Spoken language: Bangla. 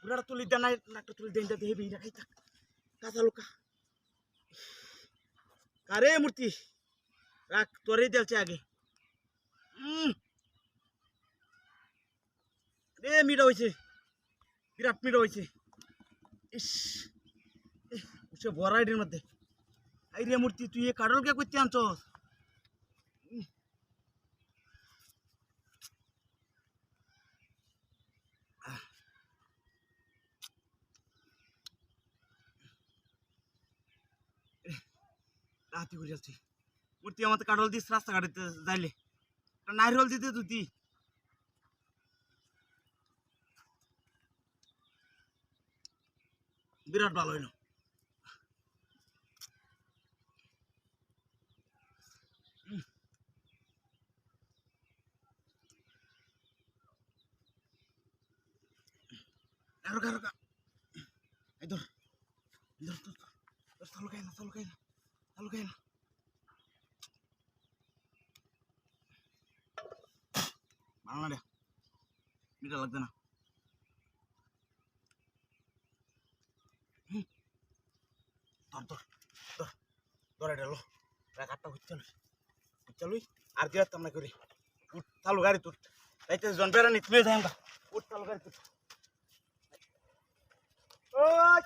పురాడు తులిద్దా నాకు తులిద్దా దేవి నాకైతే কারে মূর্তি? রাখ రాక్ త్వరే আগে। উম। রে মিটা হইছে। বিরাট মিটা হইছে। ইস সে বড় মধ্যে। আই রে মূর্তি, তুই এ কাটল কে করতে আনছস? রাতি ঘুরে আসছি ওর তুই আমাদের কাটল দিস রাস্তাঘাটে যাইলে নাইরল দিতে তুই বিরাট ভালো হইল Aruga, aruga. Ay, dor. Dor, dor, dor. Dor, solo cae, solo cae. চালু খাই না ভালো না রে মিঠা লাগবে না। ধর ধর ধর ধর এটা লো। আটটা হচ্ছে না। হচ্ছে লুই, আর রাখতাম না করি। উঠ চালু গাড়ি তুট তাইতে জন বেড়া নিত মেয়ে যায় উঠ চালু গাড়ি তুট ওই!